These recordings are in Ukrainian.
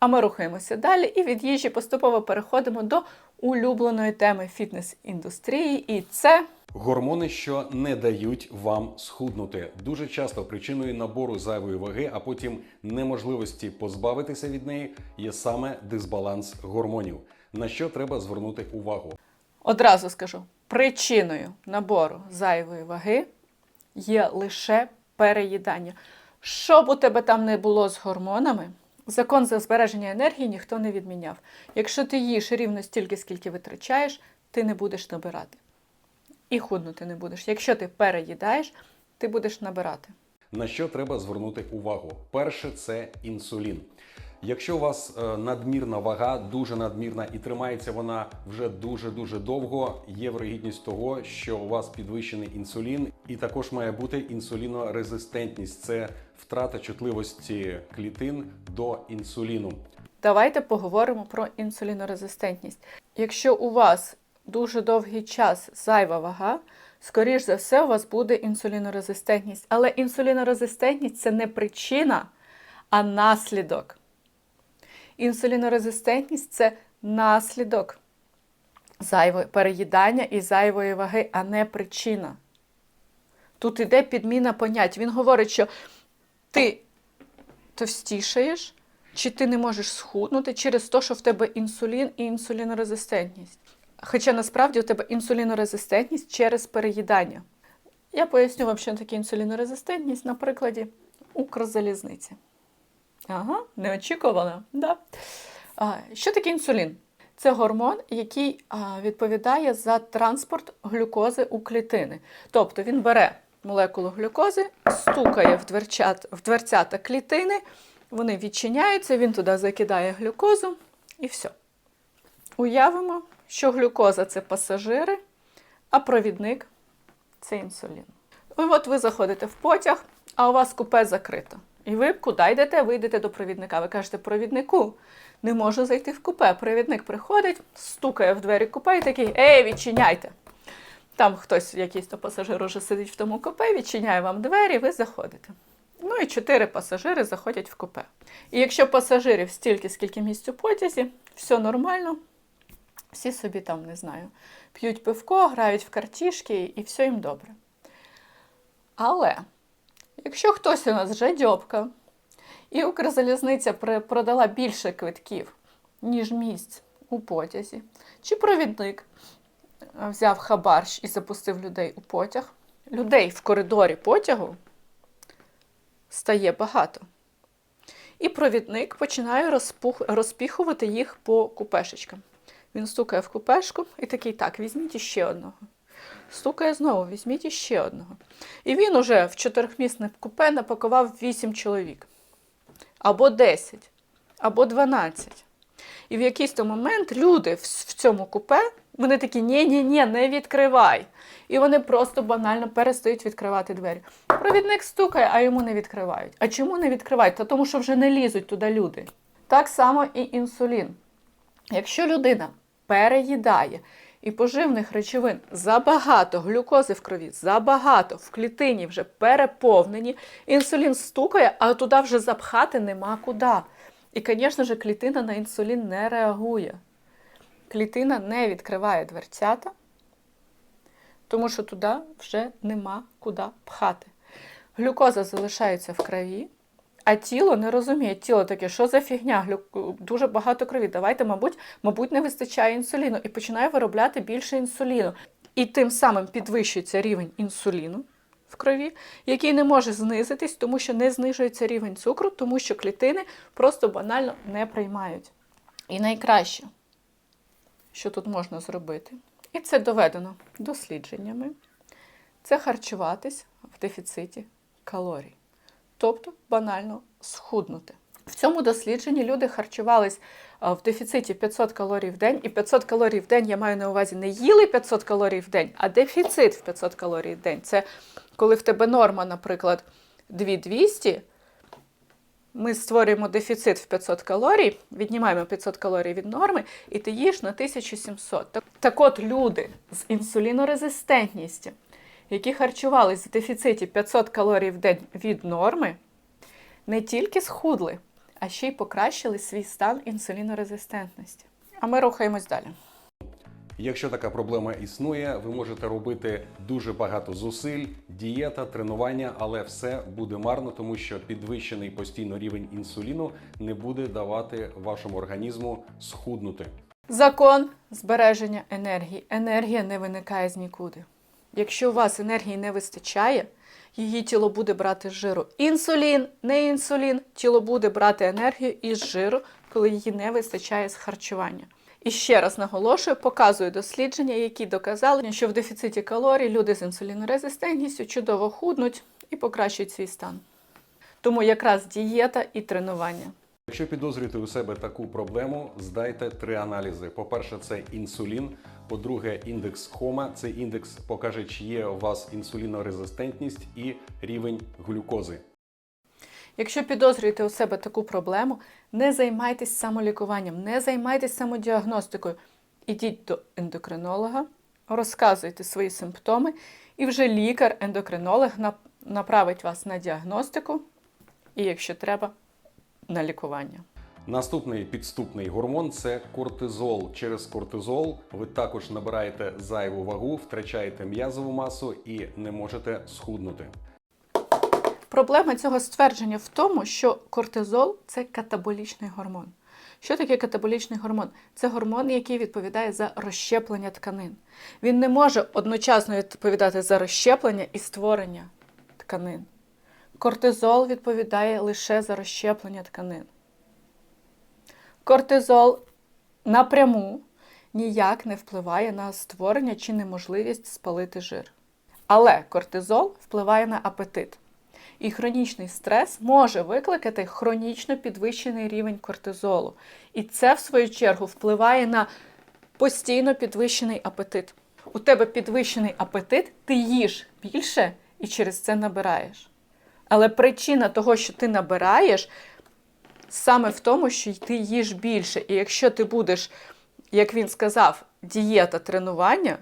А ми рухаємося далі і від їжі поступово переходимо до улюбленої теми фітнес-індустрії, і це Гормони, що не дають вам схуднути, дуже часто причиною набору зайвої ваги, а потім неможливості позбавитися від неї, є саме дисбаланс гормонів. На що треба звернути увагу? Одразу скажу, причиною набору зайвої ваги є лише переїдання. Що б у тебе там не було з гормонами, закон за збереження енергії ніхто не відміняв. Якщо ти їш рівно стільки, скільки витрачаєш, ти не будеш набирати. І худнути не будеш. Якщо ти переїдаєш, ти будеш набирати. На що треба звернути увагу? Перше це інсулін. Якщо у вас е, надмірна вага, дуже надмірна і тримається вона вже дуже дуже довго, є вирогідність того, що у вас підвищений інсулін, і також має бути інсулінорезистентність. Це втрата чутливості клітин до інсуліну. Давайте поговоримо про інсулінорезистентність. Якщо у вас дуже довгий час зайва вага, скоріш за все, у вас буде інсулінорезистентність. Але інсулінорезистентність це не причина, а наслідок. Інсулінорезистентність це наслідок зайвої переїдання і зайвої ваги, а не причина. Тут іде підміна понять. Він говорить, що ти товстішаєш, чи ти не можеш схуднути через те, що в тебе інсулін і інсулінорезистентність. Хоча насправді у тебе інсулінорезистентність через переїдання. Я поясню вам, що таке інсулінорезистентність на прикладі Укрзалізниці. Ага, неочікувано, да. А, що таке інсулін? Це гормон, який відповідає за транспорт глюкози у клітини. Тобто він бере молекулу глюкози, стукає в, дверчат, в дверцята клітини, вони відчиняються, він туди закидає глюкозу і все. Уявимо, що глюкоза це пасажири, а провідник це інсулін. І от ви заходите в потяг, а у вас купе закрито. І ви куди йдете? Ви йдете до провідника. Ви кажете, провіднику, не можу зайти в купе. Провідник приходить, стукає в двері купе і такий: Ей, відчиняйте! Там хтось, якийсь пасажир уже сидить в тому купе, відчиняє вам двері, ви заходите. Ну і чотири пасажири заходять в купе. І якщо пасажирів стільки, скільки місць у потязі, все нормально, всі собі там, не знаю, п'ють пивко, грають в картішки і все їм добре. Але якщо хтось у нас жадьобка, і Укрзалізниця продала більше квитків, ніж місць у потязі, чи провідник е, взяв хабарш і запустив людей у потяг, людей в коридорі потягу стає багато. І провідник починає розпух, розпіхувати їх по купешечкам. Він стукає в купешку і такий, так, візьміть іще одного. Стукає знову, візьміть іще одного. І він уже в чотирьохмісне купе напакував 8 чоловік. Або 10, або 12. І в якийсь то момент люди в, цьому купе, вони такі, ні-ні-ні, не відкривай. І вони просто банально перестають відкривати двері. Провідник стукає, а йому не відкривають. А чому не відкривають? Та тому що вже не лізуть туди люди. Так само і інсулін. Якщо людина переїдає і поживних речовин забагато, глюкози в крові забагато, в клітині вже переповнені, інсулін стукає, а туди вже запхати нема куди. І, звісно ж, клітина на інсулін не реагує. Клітина не відкриває дверцята, тому що туди вже нема куди пхати. Глюкоза залишається в крові, а тіло не розуміє. Тіло таке, що за фігня? Дуже багато крові. Давайте, мабуть, мабуть, не вистачає інсуліну і починає виробляти більше інсуліну. І тим самим підвищується рівень інсуліну в крові, який не може знизитись, тому що не знижується рівень цукру, тому що клітини просто банально не приймають. І найкраще, що тут можна зробити, і це доведено дослідженнями, це харчуватись в дефіциті калорій тобто банально схуднути. В цьому дослідженні люди харчувались в дефіциті 500 калорій в день, і 500 калорій в день я маю на увазі не їли 500 калорій в день, а дефіцит в 500 калорій в день. Це коли в тебе норма, наприклад, 2200, ми створюємо дефіцит в 500 калорій, віднімаємо 500 калорій від норми, і ти їш на 1700. Так, так от люди з інсулінорезистентністю, які харчувались в дефіциті 500 калорій в день від норми, не тільки схудли, а ще й покращили свій стан інсулінорезистентності. А ми рухаємось далі. Якщо така проблема існує, ви можете робити дуже багато зусиль, дієта, тренування, але все буде марно, тому що підвищений постійно рівень інсуліну не буде давати вашому організму схуднути. Закон збереження енергії. Енергія не виникає з нікуди. Якщо у вас енергії не вистачає, її тіло буде брати з жиру. Інсулін, не інсулін, тіло буде брати енергію із жиру, коли її не вистачає з харчування. І ще раз наголошую, показую дослідження, які доказали, що в дефіциті калорій люди з інсулінорезистентністю чудово худнуть і покращують свій стан. Тому якраз дієта і тренування. Якщо підозрюєте у себе таку проблему, здайте три аналізи. По-перше, це інсулін. По-друге, індекс хома. Цей індекс покаже, чи є у вас інсулінорезистентність і рівень глюкози. Якщо підозрюєте у себе таку проблему, не займайтесь самолікуванням, не займайтесь самодіагностикою. Ідіть до ендокринолога, розказуйте свої симптоми, і вже лікар-ендокринолог направить вас на діагностику і, якщо треба, на лікування. Наступний підступний гормон це кортизол. Через кортизол ви також набираєте зайву вагу, втрачаєте м'язову масу і не можете схуднути. Проблема цього ствердження в тому, що кортизол це катаболічний гормон. Що таке катаболічний гормон? Це гормон, який відповідає за розщеплення тканин. Він не може одночасно відповідати за розщеплення і створення тканин. Кортизол відповідає лише за розщеплення тканин. Кортизол напряму ніяк не впливає на створення чи неможливість спалити жир. Але кортизол впливає на апетит. І хронічний стрес може викликати хронічно підвищений рівень кортизолу. І це, в свою чергу, впливає на постійно підвищений апетит. У тебе підвищений апетит, ти їш більше і через це набираєш. Але причина того, що ти набираєш, саме в тому, що ти їш більше. І якщо ти будеш, як він сказав, дієта тренування,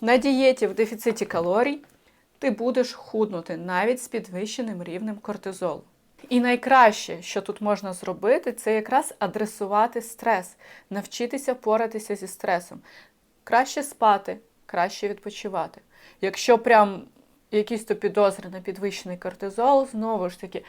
на дієті в дефіциті калорій, ти будеш худнути навіть з підвищеним рівнем кортизолу. І найкраще, що тут можна зробити, це якраз адресувати стрес, навчитися поратися зі стресом. Краще спати, краще відпочивати. Якщо прям якісь то підозри на підвищений кортизол, знову ж таки,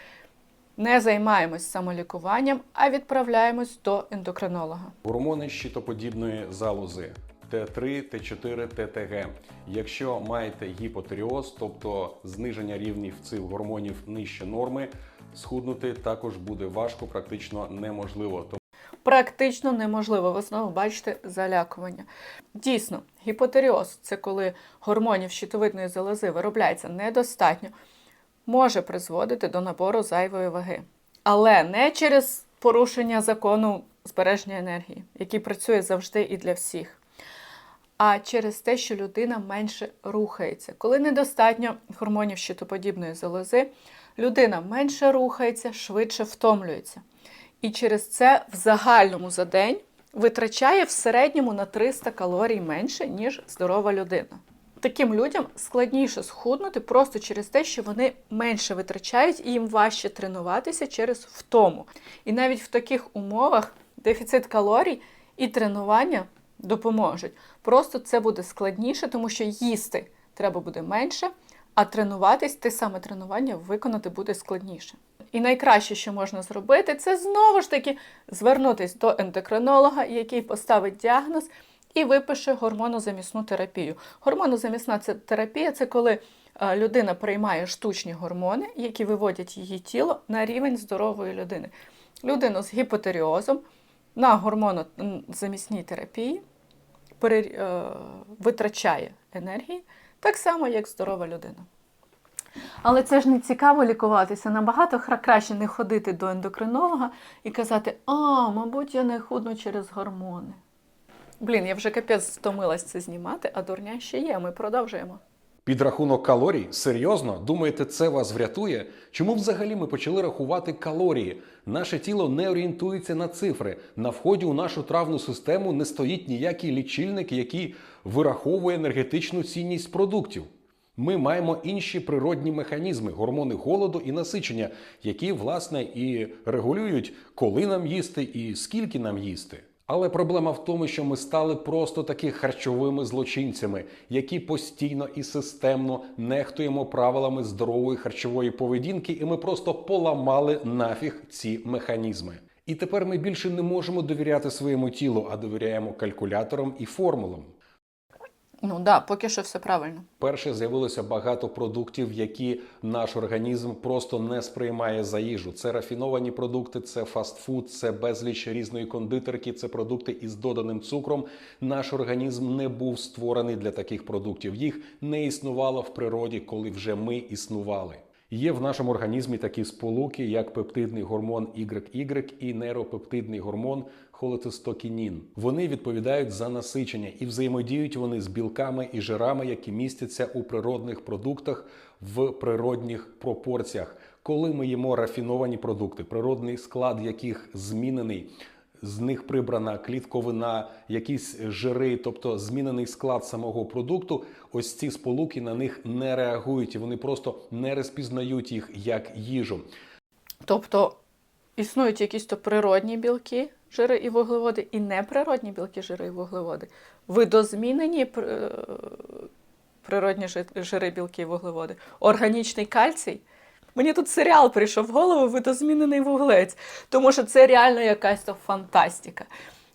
не займаємось самолікуванням, а відправляємось до ендокринолога. Гормони щитоподібної залози Т3, Т4, ТТГ. Якщо маєте гіпотеріоз, тобто зниження рівнів цих гормонів нижче норми, схуднути також буде важко, практично неможливо. Практично неможливо. Ви знову бачите залякування. Дійсно, гіпотеріоз це коли гормонів щитовидної залози виробляється недостатньо, може призводити до набору зайвої ваги. Але не через порушення закону збереження енергії, який працює завжди і для всіх. А через те, що людина менше рухається. Коли недостатньо гормонів щитоподібної залози, людина менше рухається, швидше втомлюється. І через це в загальному за день витрачає в середньому на 300 калорій менше, ніж здорова людина. Таким людям складніше схуднути просто через те, що вони менше витрачають і їм важче тренуватися через втому. І навіть в таких умовах дефіцит калорій і тренування допоможуть. Просто це буде складніше, тому що їсти треба буде менше, а тренуватись, те саме тренування виконати буде складніше. І найкраще, що можна зробити, це знову ж таки звернутися до ендокринолога, який поставить діагноз і випише гормонозамісну терапію. Гормонозамісна терапія це коли е, людина приймає штучні гормони, які виводять її тіло на рівень здорової людини. Людина з гіпотеріозом на гормонозамісній терапії е, витрачає енергії так само, як здорова людина. Але це ж не цікаво лікуватися. Набагато краще не ходити до ендокринолога і казати, а, мабуть, я не худну через гормони. Блін, я вже капець стомилась це знімати, а дурня ще є. Ми продовжуємо. Підрахунок калорій? Серйозно? Думаєте, це вас врятує? Чому взагалі ми почали рахувати калорії? Наше тіло не орієнтується на цифри. На вході у нашу травну систему не стоїть ніякий лічильник, який вираховує енергетичну цінність продуктів. Ми маємо інші природні механізми, гормони голоду і насичення, які власне і регулюють, коли нам їсти і скільки нам їсти. Але проблема в тому, що ми стали просто таки харчовими злочинцями, які постійно і системно нехтуємо правилами здорової харчової поведінки, і ми просто поламали нафіг ці механізми. І тепер ми більше не можемо довіряти своєму тілу, а довіряємо калькуляторам і формулам. Ну да, поки що все правильно. Перше з'явилося багато продуктів, які наш організм просто не сприймає за їжу. Це рафіновані продукти, це фастфуд, це безліч різної кондитерки, це продукти із доданим цукром. Наш організм не був створений для таких продуктів. Їх не існувало в природі, коли вже ми існували. Є в нашому організмі такі сполуки, як пептидний гормон YY і нейропептидний гормон холецистокінін. Вони відповідають за насичення і взаємодіють вони з білками і жирами, які містяться у природних продуктах в природних пропорціях. Коли ми їмо рафіновані продукти, природний склад яких змінений. З них прибрана клітковина, якісь жири, тобто змінений склад самого продукту. Ось ці сполуки на них не реагують і вони просто не розпізнають їх як їжу. Тобто існують якісь то природні білки, жири і вуглеводи, і неприродні білки, жири і вуглеводи. Видозмінені е, природні жи- жири, білки і вуглеводи. Органічний кальцій. Мені тут серіал прийшов в голову видозмінений вуглець, тому що це реально якась то фантастика.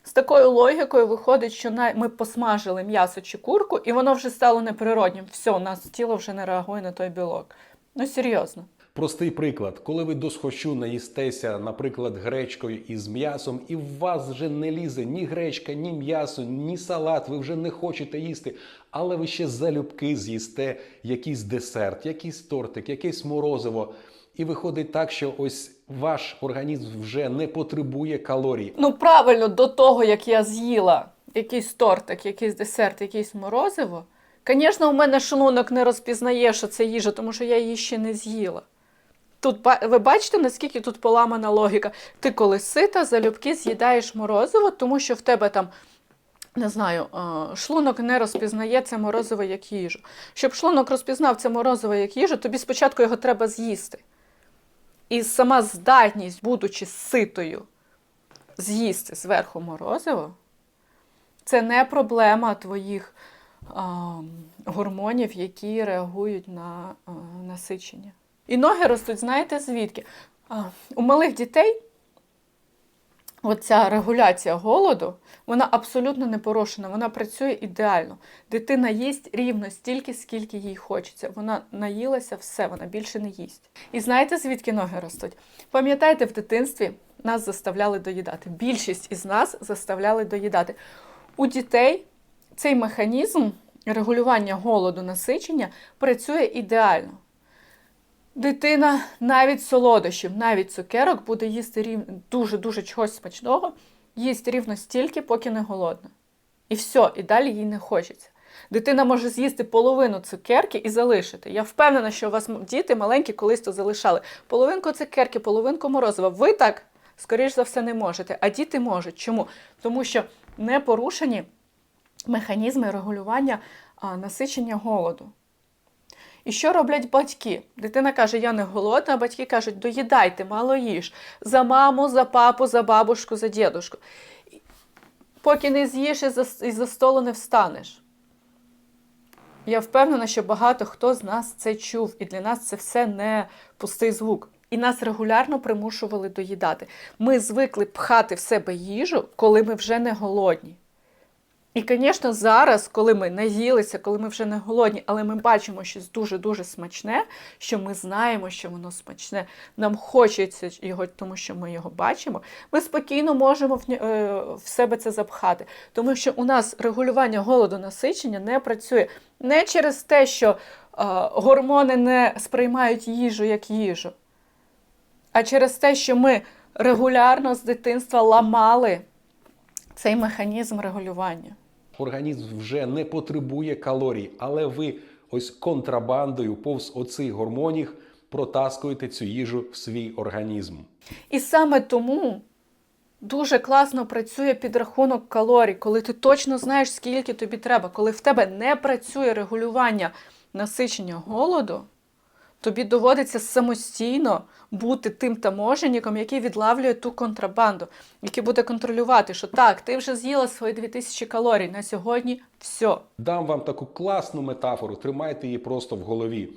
З такою логікою виходить, що ми посмажили м'ясо чи курку, і воно вже стало неприроднім. Все, у нас тіло вже не реагує на той білок. Ну серйозно. Простий приклад, коли ви досхочу наїстеся, наприклад, гречкою із м'ясом, і в вас вже не лізе ні гречка, ні м'ясо, ні салат, ви вже не хочете їсти, але ви ще залюбки з'їсте якийсь десерт, якийсь тортик, якесь морозиво. І виходить так, що ось ваш організм вже не потребує калорій, Ну, правильно, до того, як я з'їла якийсь тортик, якийсь десерт, якийсь морозиво, звісно, у мене шлунок не розпізнає, що це їжа, тому що я її ще не з'їла. Тут ви бачите, наскільки тут поламана логіка. Ти коли сита, залюбки з'їдаєш морозиво, тому що в тебе там. Не знаю, шлунок не розпізнає це морозиво як їжу. Щоб шлунок розпізнав це морозиво як їжу, тобі спочатку його треба з'їсти. І сама здатність, будучи ситою, з'їсти зверху морозиво, це не проблема твоїх а, гормонів, які реагують на насичення. І ноги ростуть, знаєте звідки? А, у малих дітей оця регуляція голоду, вона абсолютно не порушена, вона працює ідеально. Дитина їсть рівно стільки, скільки їй хочеться. Вона наїлася все, вона більше не їсть. І знаєте, звідки ноги ростуть? Пам'ятаєте, в дитинстві нас заставляли доїдати. Більшість із нас заставляли доїдати. У дітей цей механізм регулювання голоду насичення працює ідеально. Дитина навіть солодощів, навіть цукерок буде їсти рівно дуже-дуже чогось смачного, їсть рівно стільки, поки не голодна. І все, і далі їй не хочеться. Дитина може з'їсти половину цукерки і залишити. Я впевнена, що у вас діти маленькі колись то залишали. Половинку цукерки, половинку морозива. Ви так, скоріш за все, не можете. А діти можуть. Чому? Тому що не порушені механізми регулювання насичення голоду. І що роблять батьки? Дитина каже, я не голодна, а батьки кажуть, доїдайте, мало їж. За маму, за папу, за бабушку, за дідушку. Поки не з'їш і за, і за столу не встанеш. Я впевнена, що багато хто з нас це чув, і для нас це все не пустий звук. І нас регулярно примушували доїдати. Ми звикли пхати в себе їжу, коли ми вже не голодні. І, звісно, зараз, коли ми наїлися, коли ми вже не голодні, але ми бачимо щось дуже-дуже смачне, що ми знаємо, що воно смачне, нам хочеться його, тому що ми його бачимо, ми спокійно можемо в, е, себе це запхати. Тому що у нас регулювання голоду насичення не працює не через те, що е, гормони не сприймають їжу як їжу, а через те, що ми регулярно з дитинства ламали цей механізм регулювання. Організм вже не потребує калорій, але ви ось контрабандою повз оцих гормонів протаскуєте цю їжу в свій організм. І саме тому дуже класно працює підрахунок калорій, коли ти точно знаєш, скільки тобі треба, коли в тебе не працює регулювання насичення голоду, тобі доводиться самостійно бути тим таможенником, який відлавлює ту контрабанду, який буде контролювати, що так, ти вже з'їла свої 2000 калорій на сьогодні все. Дам вам таку класну метафору, тримайте її просто в голові.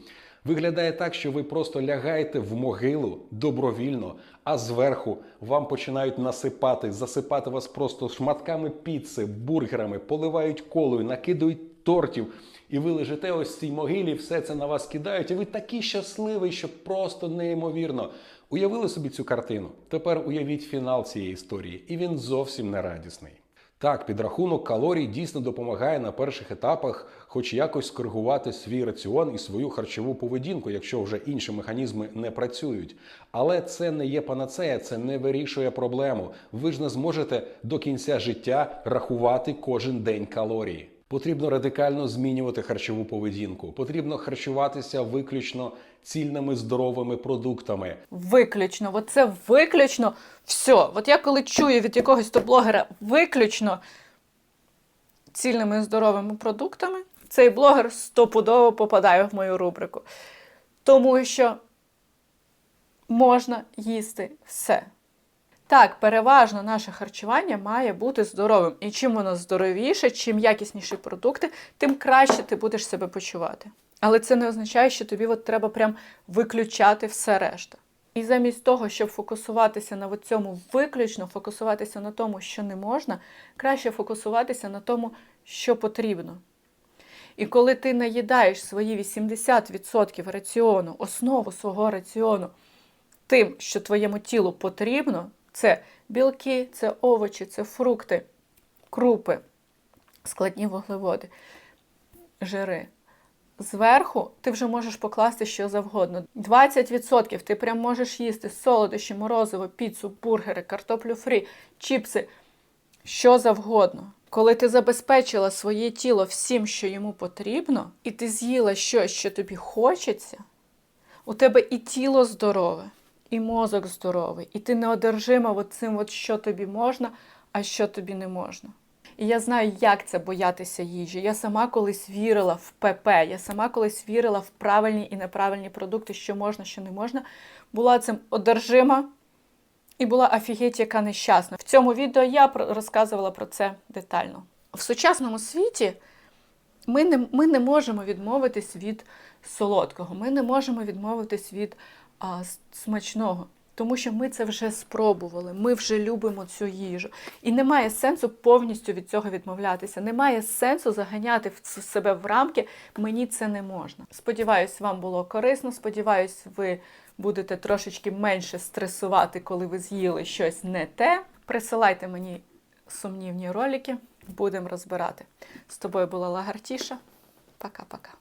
Виглядає так, що ви просто лягаєте в могилу добровільно, а зверху вам починають насипати, засипати вас просто шматками піци, бургерами, поливають колою, накидають тортів. І ви лежите ось в цій могилі, все це на вас кидають, і ви такі щасливі, що просто неймовірно. Уявили собі цю картину? Тепер уявіть фінал цієї історії, і він зовсім не радісний. Так, підрахунок калорій дійсно допомагає на перших етапах, хоч якось скоригувати свій раціон і свою харчову поведінку, якщо вже інші механізми не працюють. Але це не є панацея, це не вирішує проблему. Ви ж не зможете до кінця життя рахувати кожен день калорії. Потрібно радикально змінювати харчову поведінку. Потрібно харчуватися виключно цільними здоровими продуктами. Виключно, от це виключно все. От я коли чую від якогось то блогера виключно цільними здоровими продуктами, цей блогер стопудово попадає в мою рубрику. Тому що можна їсти все. Так, переважно наше харчування має бути здоровим. І чим воно здоровіше, чим якісніші продукти, тим краще ти будеш себе почувати. Але це не означає, що тобі от треба прям виключати все решта. І замість того, щоб фокусуватися на цьому виключно, фокусуватися на тому, що не можна, краще фокусуватися на тому, що потрібно. І коли ти наїдаєш свої 80% раціону, основу свого раціону тим, що твоєму тілу потрібно, це білки, це овочі, це фрукти, крупи, складні вуглеводи, жири. Зверху ти вже можеш покласти що завгодно. 20% ти прям можеш їсти солодощі, морозиво, піцу, бургери, картоплю фрі, чіпси, що завгодно. Коли ти забезпечила своє тіло всім, що йому потрібно, і ти з'їла щось, що тобі хочеться, у тебе і тіло здорове, і мозок здоровий, і ти не одержима от цим, от, що тобі можна, а що тобі не можна. І я знаю, як це боятися їжі. Я сама колись вірила в ПП, я сама колись вірила в правильні і неправильні продукти, що можна, що не можна. Була цим одержима і була офігеть, яка нещасна. В цьому відео я розказувала про це детально. В сучасному світі ми не, ми не можемо відмовитись від солодкого, ми не можемо відмовитись від а, смачного. Тому що ми це вже спробували, ми вже любимо цю їжу. І немає сенсу повністю від цього відмовлятися. Немає сенсу заганяти себе в рамки. Мені це не можна. Сподіваюсь, вам було корисно. Сподіваюсь, ви будете трошечки менше стресувати, коли ви з'їли щось не те. Присилайте мені сумнівні ролики, будемо розбирати. З тобою була Лагартіша. Пока-пока.